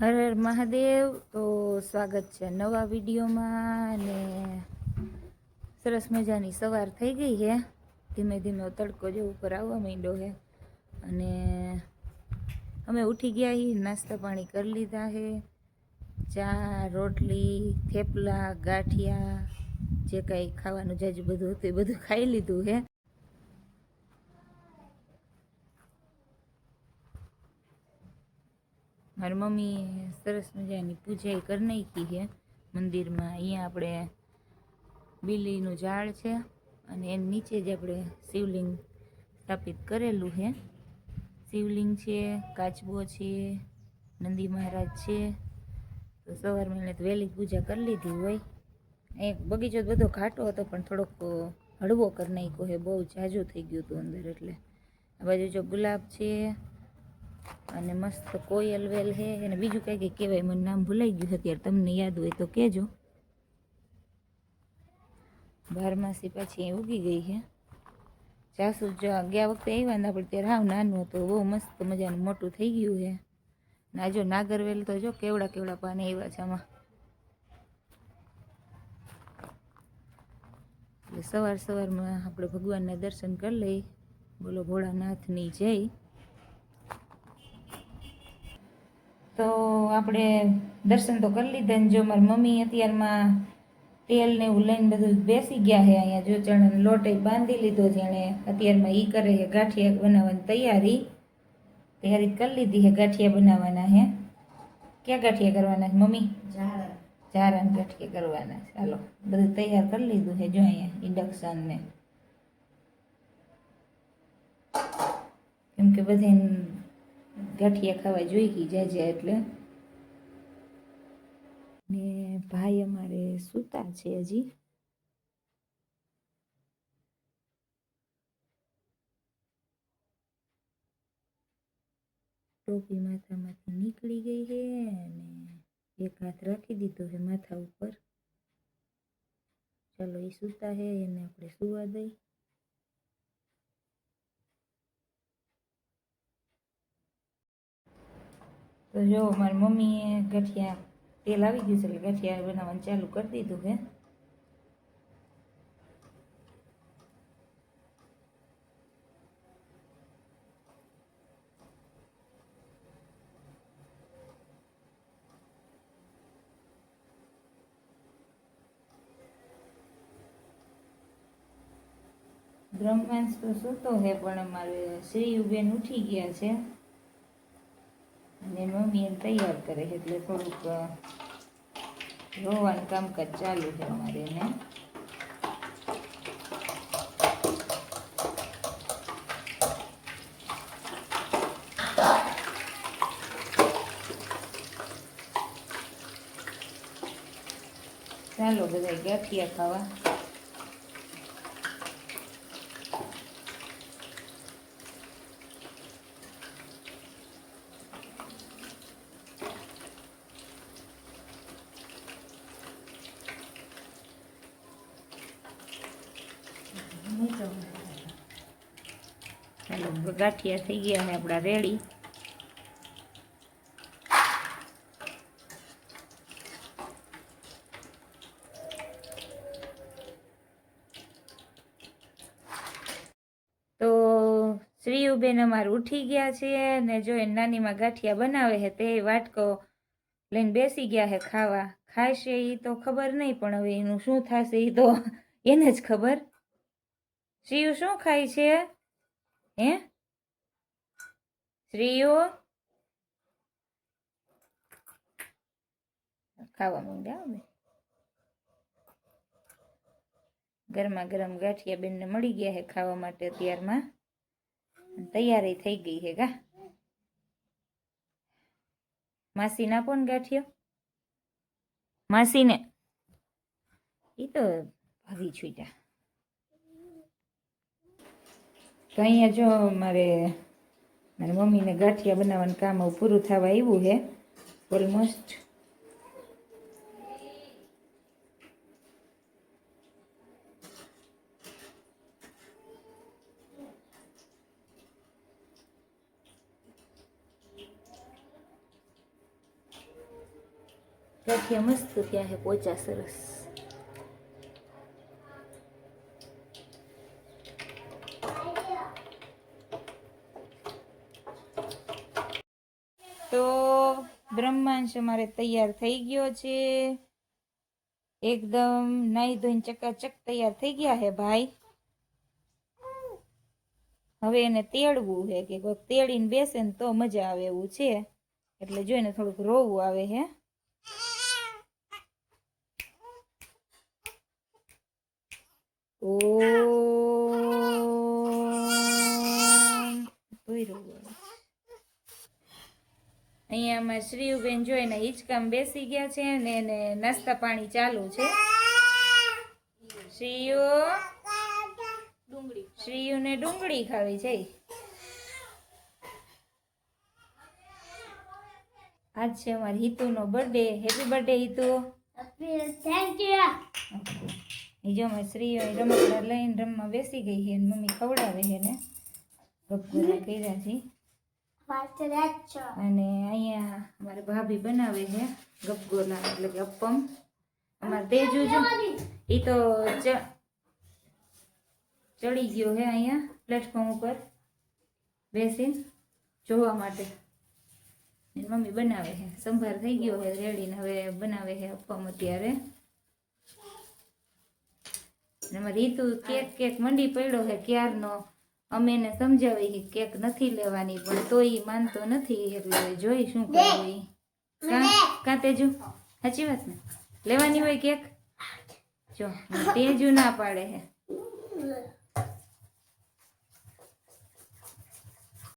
હર હર મહાદેવ. તો સ્વાગત છે નવા વિડીયોમાં અને સરસ મજાની સવાર થઈ ગઈ છે ધીમે ધીમે તડકો જે ઉપર આવવા માંડ્યો છે અને અમે ઉઠી ગયા છીએ નાસ્તા પાણી કરી લીધા છે ચા, રોટલી, થેપલા, ગાંઠિયા, જે કાંઈ ખાવાનું જાજુ બધું હતું એ બધું ખાઈ લીધું છે મારી મમ્મી સરસ મજાની પૂજા કરી નાખી છે મંદિરમાં. અહીંયા આપણે બિલીનું ઝાડ છે અને એની નીચે જ આપણે શિવલિંગ સ્થાપિત કરેલું છે. શિવલિંગ છે, કાચબો છે, નંદી મહારાજ છે. તો સવારમાં એણે વહેલી પૂજા કરી લીધી હોય. એક બગીચો બધો ઘાટો હતો પણ થોડોક હળવો કરી નાખ્યો છે. બહુ ઝાઝું થઈ ગયું હતું અંદર એટલે. આ બાજુ જો ગુલાબ છે અને મસ્ત કોયલ વેલ છે અને બીજું કંઈ કંઈ કહેવાય, મને નામ ભૂલાઈ ગયું અત્યારે, તમને યાદ હોય તો કહેજો. બારમાસી પાછી ઉગી ગઈ છે. જાસુ ગયા વખતે આવ્યા ને આપણે ત્યારે હાવ નાનું હતું, બહુ મસ્ત મજાનું મોટું થઈ ગયું છે. ના જો નાગરવેલ તો જો કેવડા કેવડા પાને આવ્યા છે આમાં. એટલે સવાર સવારમાં આપણે ભગવાનના દર્શન કરી લઈ બોલો ભોળાનાથની જય. તો આપણે દર્શન તો કરી લીધા ને જો મારી મમ્મી અત્યારમાં તેલ ને એવું લઈને બધું બેસી ગયા છે અહીંયા. જો ચણાનો લોટ બાંધી લીધો છે એણે. અત્યારમાં એ કરે છે ગાંઠિયા બનાવવાની તૈયારી. તૈયારી કરી લીધી છે ગાંઠિયા બનાવવાના હે ક્યાં ગાંઠિયા કરવાના છે મમ્મી? ને ગાંઠિયા કરવાના છે. ચાલો બધું તૈયાર કરી લીધું છે. જો અહીંયા ઇન્ડક્શન ને. કેમ કે બધે ગાંઠિયા ખાવા જોઈ ગઈ જાજે એટલે. ને ભાઈ અમારે સૂતા છે હજી. ટોપી માથામાંથી નીકળી ગઈ છે અને એક હાથ રાખી દીધો છે માથા ઉપર. ચાલો એ સૂતા છે એને આપણે સુવા દઈ. તો જો મારી મમ્મીએ ગઠિયા તેલ આવી ગયું છે એટલે ગઠિયા બનાવવાનું ચાલુ કરી દીધું છે. બ્રહ્માંશ તો સૂતો છે, પણ અમારે શ્રીયુબેન ઉઠી ગયા છે. અને મમ્મી એને તૈયાર કરે છે એટલે થોડુંક રોવાનું કામકાજ ચાલુ છે અમારે એને. ચાલો બધા ગાંઠિયા ખાવા. ગાંઠિયા થઈ ગયા છે આપણા રેડી. તો શ્રીયુબેન અમારે ઉઠી ગયા છે ને જો એ નાનીમાં ગાંઠિયા બનાવે છે તે વાટકો લઈને બેસી ગયા છે ખાવા. ખાશે એ તો ખબર નહીં, પણ હવે એનું શું થશે એ તો એને જ ખબર. શ્રીયુ શું ખાય છે? હે? શ્રીયુ ખાવા માંડ્યા હવે ગરમા ગરમ ગાંઠિયા બેનને મળી ગયા છે ખાવા માટે અત્યારમાં. તૈયારી થઈ ગઈ છે ગા. માસીને આપો ને ગાંઠિયો. માસીને. એ તો ભાગી છૂટ્યા તો અહીંયા જો મારે મારી મમ્મીને ગાંઠિયા બનાવવાનું કામ પૂરું થવા આવ્યું છે. ઓલમોસ્ટ ગાંઠિયા મસ્ત ત્યાં છે, પોચા સરસ. તો બ્રહ્માંશ અમારે તૈયાર થઈ ગયો છે. એકદમ નાઈ ધોઈને ચકાચક તૈયાર થઈ ગયા હે ભાઈ. હવે એને તેડવું છે કે કોઈક તેડીને બેસે ને તો મજા આવે એવું છે. એટલે જોઈને થોડુંક રોવું આવે હે. ઓ રોવું. અહીંયા અમારા શ્રીયુબેન જોઈને હિંચકામ બેસી ગયા છે ને એને નાસ્તા પાણી ચાલુ છે. શ્રીયુ? ડુંગળી શ્રીયુને ડુંગળી ખાવી છે. આજ છે અમારી હિતુનો birthday happy birthday Hitu. Thank you જો અમારી શ્રીઓ રમકડા લઈને રમવા બેસી ગઈ છે મમ્મી ખવડાવે છે ને. ગપગોરા કર્યા છો. અને અહીંયા અમારે ભાભી બનાવે છે ગપગોલા એટલે કે અપ્પમ. અમારે તેજુ છે એ તો ચડી ગયો છે અહીંયા પ્લેટફોર્મ ઉપર બેસીને જોવા માટે. મમ્મી બનાવે છે. સંભાર થઈ ગયો છે રેડીને હવે બનાવે છે અપ્પમ અત્યારે. અમારે રીતુ કેક કેક મંડી પડ્યો છે ક્યારનો? અમે એને સમજાવી કે કેક નથી લેવાની પણ તો એ માનતો નથી એટલે જોઈ શું કરવું કાં? તેજુ? સાચી વાત ને? લેવાની હોય કેક? જો તેજુ ના પાડે છે